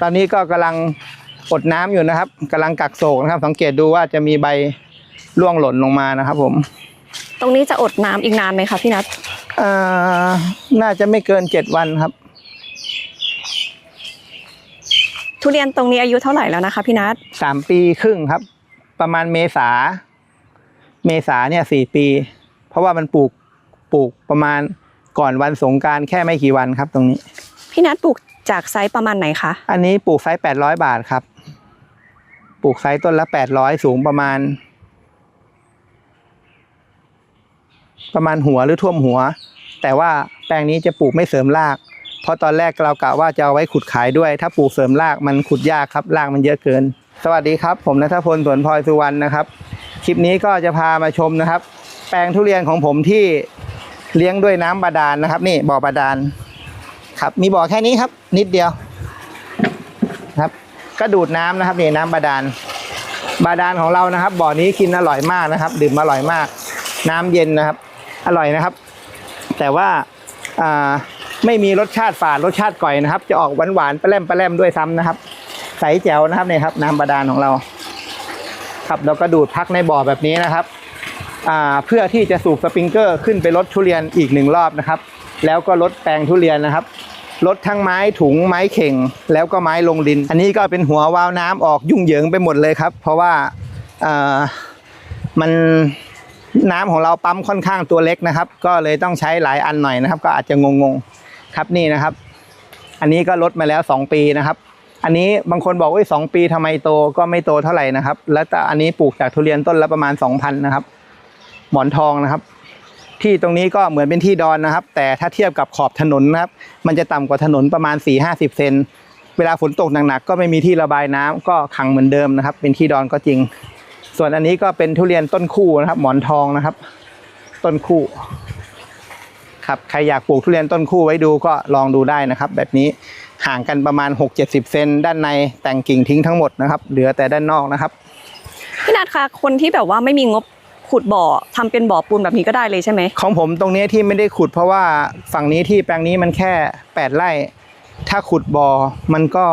ตอนนี้ก็กำลังอดน้ำอยู่นะครับกำลังกักโศกนะครับ สังเกตดูว่าจะมีใบร่วงหล่นลงมานะครับ ผม ตรงนี้จะอดน้ำอีกนานไหมคะพี่นัทเอ่อน่าจะไม่เกินเจ็ดวันครับ ทุเรียนตรงนี้อายุเท่าไหร่แล้วนะคะพี่นัทสามปีครึ่งครับ ประมาณเมษา เมษาเนี่ยสี่ปี เพราะว่ามันปลูกปลูกประมาณก่อนวันสงกรารแค่ไม่กี่วันครับ ตรงนี้ พี่นัทปลูก จากไซส์ประมาณไหนคะ อันนี้ปลูกไซส์แปดร้อยบาทครับ ปลูกไซส์ต้นละแปดร้อยสูงประมาณ ประมาณหัวหรือท่วมหัว แต่ว่าแปลงนี้จะปลูกไม่เสริมราก เพราะตอนแรกเรากะว่าจะเอาไว้ขุดขายด้วย ถ้าปลูกเสริมรากมันขุดยากครับ รากมันเยอะเกิน สวัสดีครับ ผมนัทพลสวนพลอยสุวรรณนะครับ คลิปนี้ก็จะพามาชมนะครับ แปลงทุเรียนของผมที่เลี้ยงด้วยน้ำบาดาลนะครับ นี่บ่อบาดาล ครับ มีบ่อแค่นี้ครับ นิดเดียวครับ ก็ดูดน้ำนะครับนี่น้ำบาดาล บาดาลของเรานะครับ บ่อนี้กินอร่อยมากนะครับ ดื่มอร่อยมาก น้ำเย็นนะครับ อร่อยนะครับ แต่ว่าอ่าไม่มีรสชาติฝาดรสชาติก่อยนะครับ จะออกหวานหวานแปร่มแปร่มด้วยซ้ำนะครับ ใสแจ๋วนะครับเนี่ยครับน้ำบาดาลของเรา ครับแล้วก็ดูดพักในบ่อแบบนี้นะครับอ่าเพื่อที่จะสูบสปริงเกอร์ขึ้นไปลดทุเรียนอีกหนึ่งรอบนะครับ แล้วก็ลดแปลงทุเรียนนะครับ ลดทั้งไม้ถุงไม้เข่ง แล้วก็ไม้ลงดิน อันนี้ก็เป็นหัววาล์วน้ำออกยุ่งเหยิงไปหมดเลยครับ เพราะว่าเอ่อมันน้ำของเราปั๊มค่อนข้างตัวเล็กนะครับ ก็เลยต้องใช้หลายอันหน่อยนะครับ ก็อาจจะงงๆครับนี่นะครับ อันนี้ก็ลดมาแล้ว 2 ปีนะครับ อันนี้บางคนบอกว่าสองปีทำไมโตก็ไม่โตเท่าไหร่นะครับ แล้วแต่อันนี้ปลูกจากทุเรียนต้นละประมาณ 2,000นะครับหมอนทองนะครับ ที่ตรงนี้ก็เหมือนเป็นที่ดอนนะครับ แต่ถ้าเทียบกับขอบถนนนะครับ มันจะต่ำกว่าถนนประมาณ 4 5 0 เซนเวลาฝนตกหนักๆก็ไม่มีที่ระบายน้ำก็ขังเหมือนเดิมนะครับ เป็นที่ดอนก็จริง ส่วนอันนี้ก็เป็นทุเรียนต้นคู่นะครับ หมอนทองนะครับ ต้นคู่ครับใครอยากปลูกทุเรียนต้นคู่ไว้ดูก็ลองดูได้นะครับ แบบนี้ห่างกันประมาณ 6-70 เซนด้านในแต่งกิ่งทิ้งทั้งหมดนะครับ เหลือแต่ด้านนอกนะครับพี่นัทคะคนที่แบบว่าไม่มีงบ ขุดบ่อทำเป็นบ่อปูนแบบนี้ก็ได้เลยใช่ไหมของผมตรงนี้ที่ไม่ได้ขุดเพราะว่าฝั่งนี้ที่แปลงนี้มันแค่ 8ไร่ถ้าขุดบ่อมันก็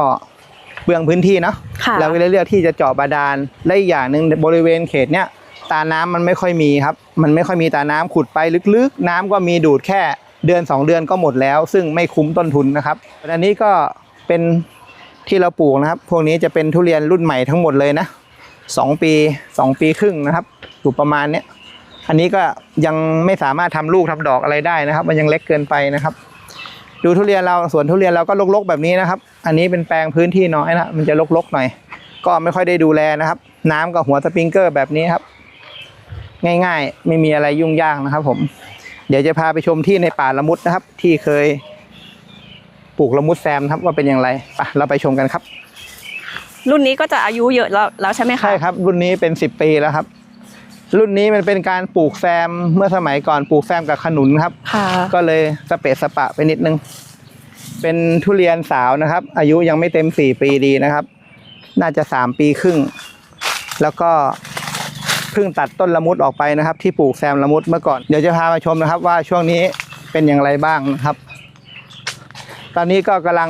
เปลืองพื้นที่เนาะค่ะเราก็เลยเลือกที่จะเจาะบาดาลและอีกอย่างหนึ่งบริเวณเขตเนี้ยตาน้ำมันไม่ค่อยมีครับ มันไม่ค่อยมีตาน้ำขุดไปลึกๆ น้ำก็มีดูดแค่เดือน 2 เดือนก็หมดแล้ว ซึ่งไม่คุ้มต้นทุนนะครับอันนี้ก็เป็นที่เราปลูกนะครับ พวกนี้จะเป็นทุเรียนรุ่นใหม่ทั้งหมดเลยนะ สองปีสองปีครึ่งนะครับอยู่ประมาณเนี้ยอันนี้ก็ยังไม่สามารถทำลูกทำดอกอะไรได้นะครับ มันยังเล็กเกินไปนะครับ ดูทุเรียนเราสวนทุเรียนเราก็รกๆแบบนี้นะครับ อันนี้เป็นแปลงพื้นที่น้อยนะมันจะรกๆหน่อย ก็ไม่ค่อยได้ดูแลนะครับ น้ำกับหัวสปริงเกอร์แบบนี้ครับ ง่ายๆ ไม่มีอะไรยุ่งยากนะครับ ผม เดี๋ยวจะพาไปชมที่ในป่าละมุดนะครับ ที่เคยปลูกละมุดแซมครับว่าเป็นอย่างไรไปเราไปชมกันครับ รุ่นนี้ก็จะอายุเยอะแล้วแล้วใช่ไหมคะใช่ครับ รุ่นนี้เป็นสิบปีแล้วครับ รุ่นนี้มันเป็นการปลูกแซมเมื่อสมัยก่อนปลูกแซมกับขนุนครับ ค่ะก็เลยสเปะสปะไปนิดนึง เป็นทุเรียนสาวนะครับ อายุยังไม่เต็มสี่ปีดีนะครับ น่าจะสามปีครึ่ง แล้วก็เพิ่งตัดต้นละมุดออกไปนะครับ ที่ปลูกแซมละมุดเมื่อก่อนเดี๋ยวจะพามาชมนะครับ ว่าช่วงนี้เป็นอย่างไรบ้างนะครับ ตอนนี้ก็กำลัง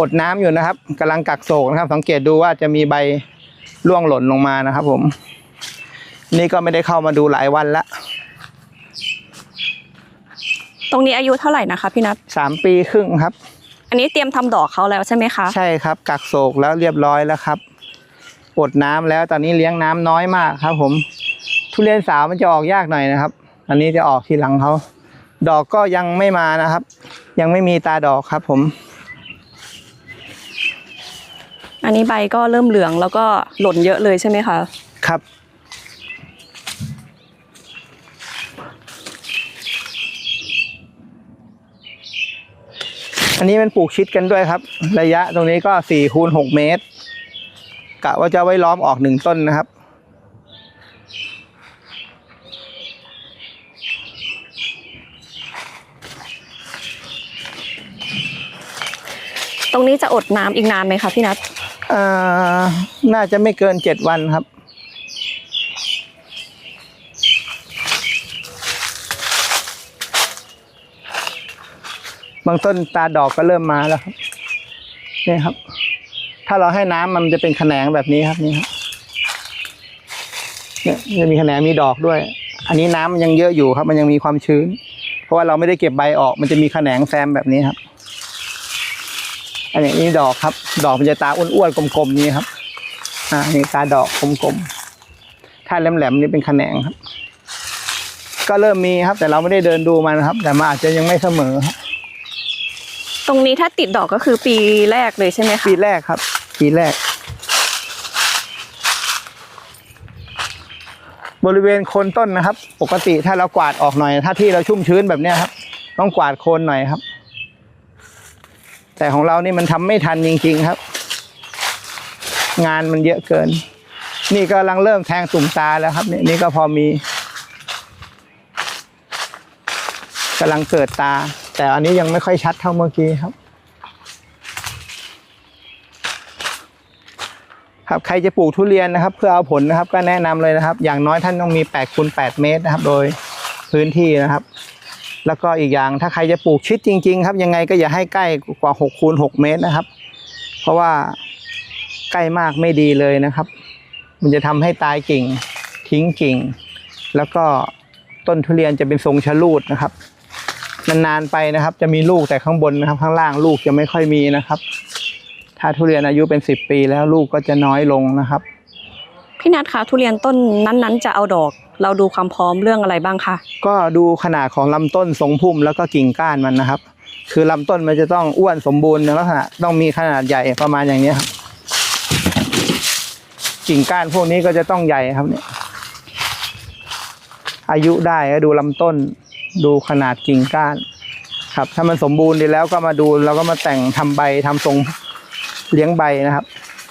อดน้ำอยู่นะครับกำลังกักโศกนะครับ สังเกตดูว่าจะมีใบร่วงหล่นลงมานะครับผม นี่ก็ไม่ได้เข้ามาดูหลายวันละตรงนี้อายุเท่าไหร่นะคะพี่นัทสามปีครึ่งครับ อันนี้เตรียมทำดอกเขาแล้วใช่ไหมคะใช่ครับ กักโศกแล้วเรียบร้อยแล้วครับอดน้ำแล้วตอนนี้เลี้ยงน้ำน้อยมากครับ ผม ทุเรียนสาวมันจะออกยากหน่อยนะครับ อันนี้จะออกทีหลังเขาดอกก็ยังไม่มานะครับ ยังไม่มีตาดอกครับ ผม อันนี้ใบก็เริ่มเหลืองแล้วก็หล่นเยอะเลยใช่ไหมคะครับ อันนี้มันปลูกชิดกันด้วยครับ ระยะตรงนี้ก็สี่คูณหกเมตรกะว่าจะไว้ล้อมออกหนึ่งต้นนะครับตรงนี้จะอดน้ำอีกนานไหมคะพี่นัทเอ่อ น่าจะไม่เกินเจ็ดวันครับ บางต้นตาดอกก็เริ่มมาแล้วครับนี่ครับ ถ้าเราให้น้ำมันจะเป็นแขนงแบบนี้ครับนี่ครับเนี่ยจะมีแขนงมีดอกด้วย อันนี้น้ำมันยังเยอะอยู่ครับ มันยังมีความชื้น เพราะว่าเราไม่ได้เก็บใบออก มันจะมีแขนงแซมแบบนี้ครับ อันนี้นี่ดอกครับ ดอกมันจะตาอ้วนๆกลมๆนี่ครับ อ่านี่ตาดอกกลมๆถ้าแหลมๆนี่เป็นแขนงครับ ก็เริ่มมีครับ แต่เราไม่ได้เดินดูมันครับ แต่มันอาจจะยังไม่เสมอครับตรงนี้ถ้าติดดอกก็คือปีแรกเลยใช่ไหมคะปีแรกครับ ปีแรก บริเวณโคนต้นนะครับ ปกติถ้าเรากวาดออกหน่อย ถ้าที่เราชุ่มชื้นแบบเนี้ยครับ ต้องกวาดโคนหน่อยครับ แต่ของเรานี่มันทำไม่ทันจริง ๆครับ งานมันเยอะเกิน นี่กำลังเริ่มแทงตุ่มตาแล้วครับนี่นี่ก็พอมีกำลังเกิดตา แต่อันนี้ยังไม่ค่อยชัดเท่าเมื่อกี้ครับ ครับใครจะปลูกทุเรียนนะครับ เพื่อเอาผลนะครับ ก็แนะนำเลยนะครับ อย่างน้อยท่านต้องมี8คูณ8เมตรนะครับ โดยพื้นที่นะครับ แล้วก็อีกอย่างถ้าใครจะปลูกชิดจริง ๆ ครับ ยังไงก็อย่าให้ใกล้กว่า6คูณ6เมตรนะครับ เพราะว่าใกล้มากไม่ดีเลยนะครับ มันจะทำให้ตายกิ่งทิ้งกิ่ง แล้วก็ต้นทุเรียนจะเป็นทรงชะลูดนะครับนานๆไปนะครับ จะมีลูกแต่ข้างบนนะครับ ข้างล่างลูกจะไม่ค่อยมีนะครับ ถ้าทุเรียนอายุเป็นสิบปีแล้วลูกก็จะน้อยลงนะครับ พี่นัทคะทุเรียนต้นนั้นๆ จะเอาดอก เราดูความพร้อมเรื่องอะไรบ้างคะก็ดูขนาดของลำต้นทรงพุ่มแล้วก็กิ่งก้านมันนะครับ คือลำต้นมันจะต้องอ้วนสมบูรณ์ในลักษณะต้องมีขนาดใหญ่ประมาณอย่างนี้ครับกิ่งก้านพวกนี้ก็จะต้องใหญ่ครับเนี่ยอายุได้ก็ดูลำต้น ดูขนาดกิ่งก้าน ครับ ถ้ามันสมบูรณ์ดีแล้วก็มาดูแล้วก็มาแต่งทำใบทำทรงเลี้ยงใบนะครับ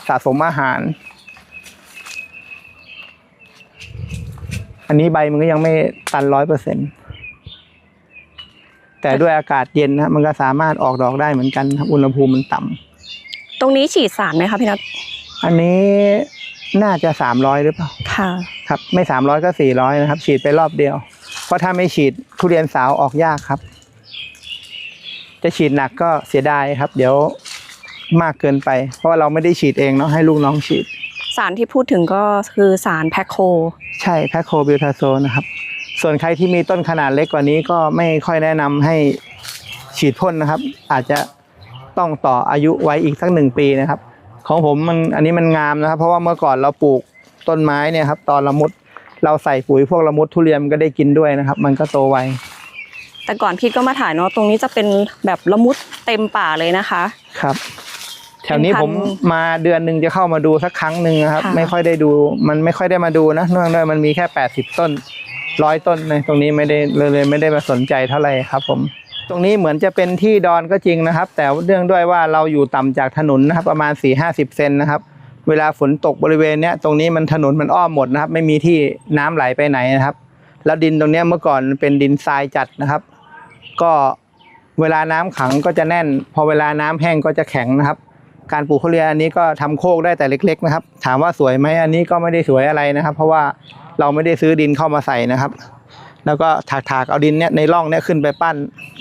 สะสมอาหาร อันนี้ใบมันก็ยังไม่ตันร้อยเปอร์เซ็นแต่ด้วยอากาศเย็นนะมันก็สามารถออกดอกได้เหมือนกันครับอุณหภูมิมันต่ำตรงนี้ฉีดสารไหมคะพี่นัทอันนี้น่าจะสามร้อยหรือเปล่าค่ะ ครับ ไม่สามร้อยก็สี่ร้อยนะครับ ฉีดไปรอบเดียว เพราะถ้าไม่ฉีดทุเรียนสาวออกยากครับ จะฉีดหนักก็เสียดายครับ เดี๋ยวมากเกินไป เพราะว่าเราไม่ได้ฉีดเองเนาะให้ลูกน้องฉีด สารที่พูดถึงก็คือสารแพคโค ใช่แพคโคบิวทาโซนะครับ ส่วนใครที่มีต้นขนาดเล็กกว่านี้ก็ไม่ค่อยแนะนำให้ฉีดพ่นนะครับ อาจจะต้องต่ออายุไว้อีกสักหนึ่งปีนะครับ ของผมมันอันนี้มันงามนะครับ เพราะว่าเมื่อก่อนเราปลูกต้นไม้เนี่ยครับตอนละมุดเราใส่ปุ๋ยพวกละมุดทุเรียนมันก็ได้กินด้วยนะครับ มันก็โตไว แต่ก่อนพี่ก็มาถ่ายเนาะตรงนี้จะเป็นแบบละมุดเต็มป่าเลยนะคะ ครับ แถวนี้เป็นพัผนมมาเดือนหนึ่งจะเข้ามาดูสักครั้งหนึ่งนะครับค่ะไม่ค่อยได้ดู มันไม่ค่อยได้มาดูนะเนื่องด้วยมันมีแค่แปดสิบต้นร้อยต้นเลยตรงนี้ไม่ได้เลยเลยไม่ได้มาสนใจเท่าไหร่ครับ ผม ตรงนี้เหมือนจะเป็นที่ดอนก็จริงนะครับ แต่เนื่องด้วยว่าเราอยู่ต่ำจากถนนนะครับ ประมาณสี่ห้าสิบเซนนะครับ เวลาฝนตกบริเวณเนี้ยตรงนี้มันถนนมันอ้อมหมดนะครับ ไม่มีที่น้ำไหลไปไหนนะครับ แล้วดินตรงเนี้ยเมื่อก่อนเป็นดินทรายจัดนะครับ ก็เวลาน้ำขังก็จะแน่น พอเวลาน้ำแห้งก็จะแข็งนะครับ การปลูกทุเรียนอันนี้ก็ทำโคกได้แต่เล็ก ๆ นะครับ ถามว่าสวยไหมอันนี้ก็ไม่ได้สวยอะไรนะครับ เพราะว่าเราไม่ได้ซื้อดินเข้ามาใส่นะครับ แล้วก็ถากๆเอาดินเนี้ยในร่องเนี้ยขึ้นไปปั้น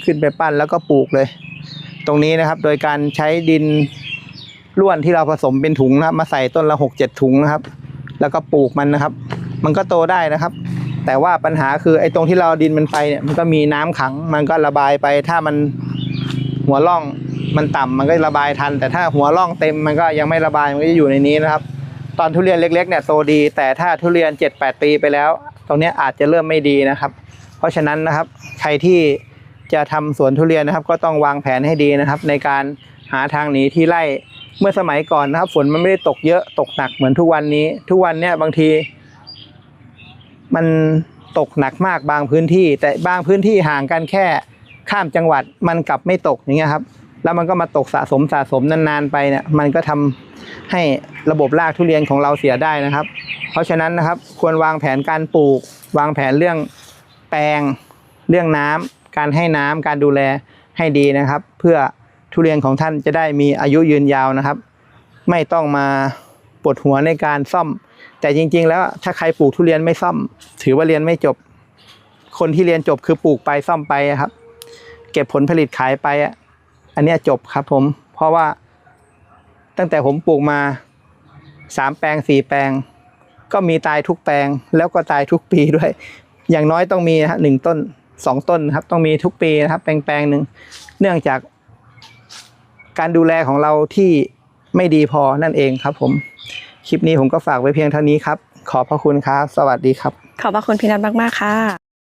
ขึ้นไปปั้นแล้วก็ปลูกเลย ตรงนี้นะครับ โดยการใช้ดินร่วนที่เราผสมเป็นถุงนะครับ มาใส่ต้นละหกเจ็ดถุงนะครับ แล้วก็ปลูกมันนะครับ มันก็โตได้นะครับ แต่ว่าปัญหาคือไอ้ตรงที่เราดินมันไปเนี่ยมันก็มีน้ำขัง มันก็ระบายไปถ้ามันหัวร่อง มันต่ำมันก็ระบายทัน แต่ถ้าหัวร่องเต็มมันก็ยังไม่ระบายมันก็จะอยู่ในนี้นะครับ ตอนทุเรียนเล็กๆเนี่ยโตดี แต่ถ้าทุเรียนเจ็ดแปดปีไปแล้ว ตรงนี้อาจจะเริ่มไม่ดีนะครับ เพราะฉะนั้นนะครับใครที่จะทำสวนทุเรียนนะครับ ก็ต้องวางแผนให้ดีนะครับ ในการหาทางหนีที่ไร่เมื่อสมัยก่อนนะครับ ฝนมันไม่ได้ตกเยอะตกหนักเหมือนทุกวันนี้ ทุกวันเนี่ยบางที มันตกหนักมากบางพื้นที่ แต่บางพื้นที่ห่างกันแค่ข้ามจังหวัดมันกลับไม่ตกอย่างเงี้ยครับ แล้วมันก็มาตกสะสมสะสมนานๆไปเนี่ยมันก็ทำให้ระบบรากทุเรียนของเราเสียได้นะครับ เพราะฉะนั้นนะครับควรวางแผนการปลูก วางแผนเรื่องแปลง เรื่องน้ำการให้น้ำการดูแลให้ดีนะครับ เพื่อทุเรียนของท่านจะได้มีอายุยืนยาวนะครับ ไม่ต้องมาปวดหัวในการซ่อม แต่จริง ๆ แล้วถ้าใครปลูกทุเรียนไม่ซ่อม ถือว่าเรียนไม่จบ คนที่เรียนจบคือปลูกไปซ่อมไปครับ เก็บผลผลิตขายไป อันนี้จบครับผม เพราะว่าตั้งแต่ผมปลูกมาสามแปลงสี่แปลง ก็มีตายทุกแปลงแล้วก็ตายทุกปีด้วย อย่างน้อยต้องมีนะฮะหนึ่งต้นสองต้นนะครับ ต้องมีทุกปีนะครับ แปลงแปลงหนึ่งเนื่องจาก การดูแลของเราที่ไม่ดีพอนั่นเองครับผม คลิปนี้ผมก็ฝากไว้เพียงเท่านี้ครับ ขอบพระคุณครับ สวัสดีครับ ขอบพระคุณพี่นัทมาก ๆ ค่ะ